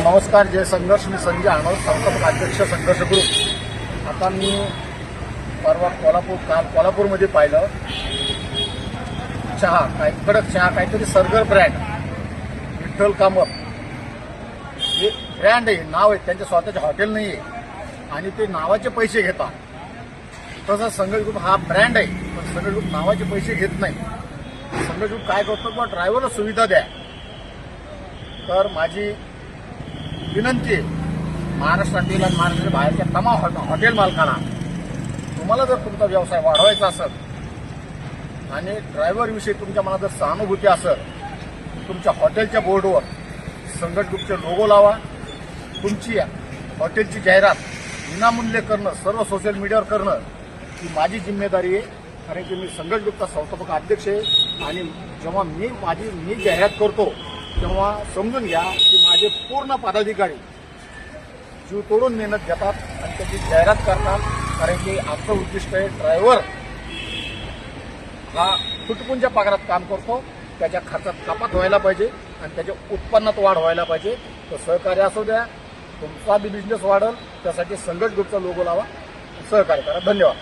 नमस्कार जय संघर्ष मी संजय आणव संस्थापक अध्यक्ष संघर्ष ग्रुप आता मी परवा कोल्हापूर काल कोल्हापूरमध्ये पाहिलं. चहा काय कडक चहा काहीतरी सरगर ब्रँड विठ्ठल कामत. हे ब्रँड आहे नाव आहे त्यांच्या स्वतःचे हॉटेल नाही आहे आणि ते नावाचे पैसे घेतात. तसं संघर्ष ग्रुप हा ब्रँड आहे. पण सगळे लोक नावाचे पैसे घेत नाही. सगळे लोक काय करतो किंवा ड्रायव्हरला सुविधा द्या. तर माझी विनंती आहे महाराष्ट्रातील आणि महाराष्ट्राच्या बाहेरच्या तमाम हॉटेल मालकांना तुम्हाला जर तुमचा व्यवसाय वाढवायचा असेल आणि ड्रायव्हरविषयी तुमच्या मनात जर सहानुभूती असेल तुमच्या हॉटेलच्या बोर्डवर संघट ग्रुपचे लोगो लावा. तुमची हॉटेलची जाहिरात विनामूल्य करणं सर्व सोशल मीडियावर करणं ही माझी जिम्मेदारी आहे. कारण की मी संघट ग्रुपचा संस्थापक अध्यक्ष आहे. आणि जेव्हा मी माझी मी जाहिरात करतो तेव्हा समजून घ्या की माझे पूर्ण पदाधिकारी जीव तोडून मेहनत घेतात आणि त्याची जाहिरात करतात. कारण की आमचं उद्दिष्ट आहे ड्रायव्हर हा तुटपुंच्या पगारात काम करतो. त्याच्या खर्चात कपात व्हायला पाहिजे आणि त्याच्या उत्पन्नात वाढ व्हायला पाहिजे. तर सहकार्य असू द्या तुमचा बी बिझनेस वाढेल त्यासाठी संघट ग्रुपचा लोगो लावा सहकार्य करा. धन्यवाद.